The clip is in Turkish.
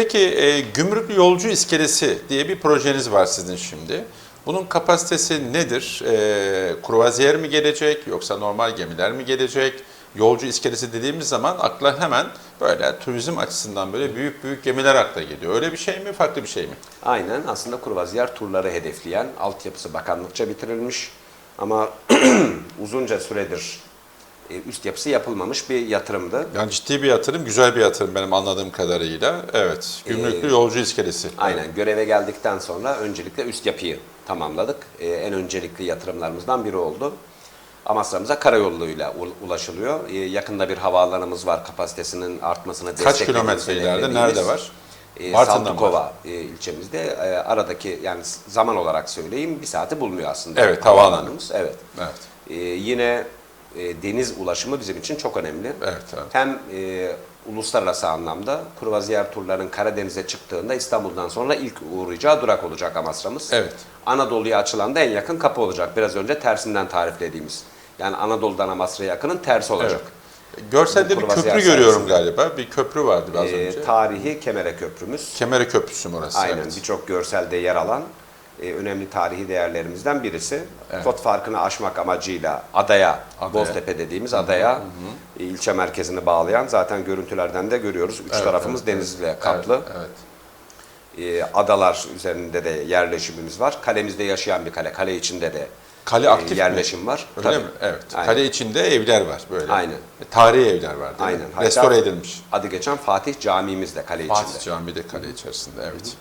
Peki e, gümrüklü yolcu iskelesi diye bir projeniz var sizin şimdi. Bunun kapasitesi nedir? E, kruvaziyer mi gelecek yoksa normal gemiler mi gelecek? Yolcu iskelesi dediğimiz zaman akla hemen böyle turizm açısından böyle büyük büyük gemiler akla geliyor. Öyle bir şey mi, farklı bir şey mi? Aynen aslında kruvaziyer turları hedefleyen altyapısı bakanlıkça bitirilmiş ama uzunca süredir üst yapısı yapılmamış bir yatırımdı. Yani ciddi bir yatırım, güzel bir yatırım benim anladığım kadarıyla. Evet, gümrüklü yolcu iskelesi. Aynen göreve geldikten sonra öncelikle üst yapıyı tamamladık. E, en öncelikli yatırımlarımızdan biri oldu. Amasra'mıza karayoluyla ulaşılıyor. E, yakında bir havaalanımız var kapasitesinin artmasını Kaç desteklediğimiz, kilometre ileride, nerede var? E, Saltıkova e, ilçemizde e, aradaki yani zaman olarak söyleyeyim bir saati bulmuyor aslında. Evet, havaalanı. havaalanımız. Evet. Evet. E, yine e, deniz ulaşımı bizim için çok önemli. Evet, evet. Hem e, uluslararası anlamda kruvaziyer turların Karadeniz'e çıktığında İstanbul'dan sonra ilk uğrayacağı durak olacak Amasra'mız. Evet. Anadolu'ya açılan da en yakın kapı olacak. Biraz önce tersinden tariflediğimiz. Yani Anadolu'dan Amasra'ya yakının tersi olacak. Görselde bir köprü görüyorum sayesinde. galiba. Bir köprü vardı az E, önce. tarihi Kemere Köprümüz. Kemere Köprüsü mü orası? Aynen Evet. birçok görselde yer alan e, önemli tarihi değerlerimizden birisi. Kod farkını aşmak amacıyla adaya, Adaya. Boztepe dediğimiz adaya e, ilçe merkezini bağlayan zaten görüntülerden de görüyoruz. Üç Evet, tarafımız evet, denizle kaplı. Evet, evet. E, adalar üzerinde de yerleşimimiz var. Kalemizde yaşayan bir kale. Kale içinde de Kale e, aktif mi? yerleşim var. Öyle Tabii. mi? Evet. Aynen. Kale içinde evler var böyle. Aynen. Tarihi evler var değil Aynen. mi? Hatta Restore edilmiş. Adı geçen Fatih Camiimiz de kale Fatih içinde. Camii de kale içerisinde evet.